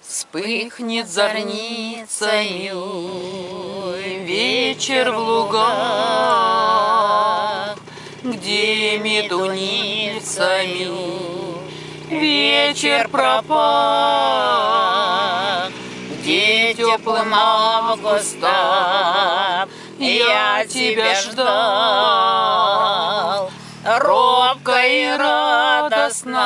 Вспыхнет зорницами вечер в лугах, Где медуницами вечер пропах, Где теплым августом я тебя ждал. Робко и радостно,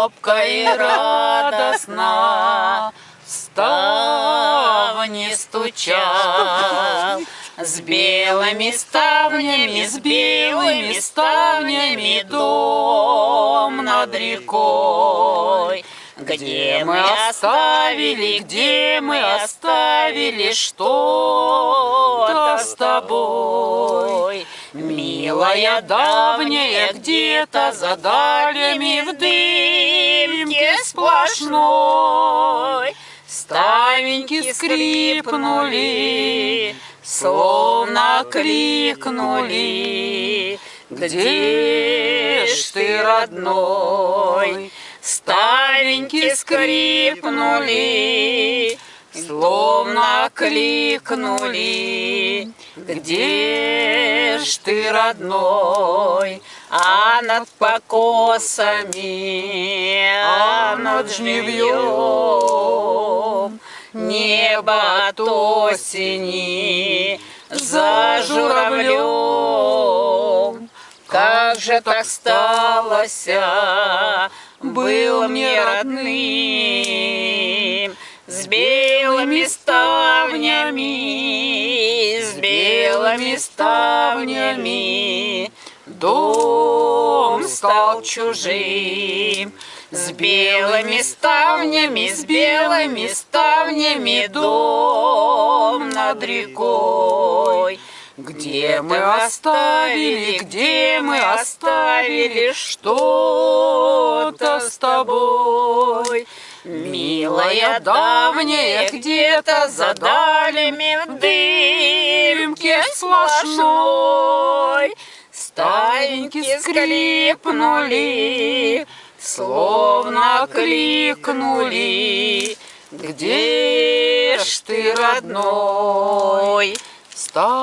робко и радостно, ставни стучал. С белыми ставнями, с белыми ставнями дом над рекой. Где мы оставили, где мы оставили что-то с тобой? Милая давняя, где-то за далями в дымке сплошной Ставеньки скрипнули, словно крикнули Где ж ты, родной? Ставеньки скрипнули, Словно кликнули, где ж ты, родной? А над покосами, а над жневьем Небо от осени за журавлем. Как же так сталося, был мне родным, белыми ставнями, с белыми ставнями. Дом стал чужим, с белыми ставнями, с белыми ставнями дом над рекой. Где мы оставили, где мы оставили что-то с тобой? Милая давняя, где-то за далями в дымке сплошной Стаеньки скрипнули, словно кликнули Где ж ты, родной? Ста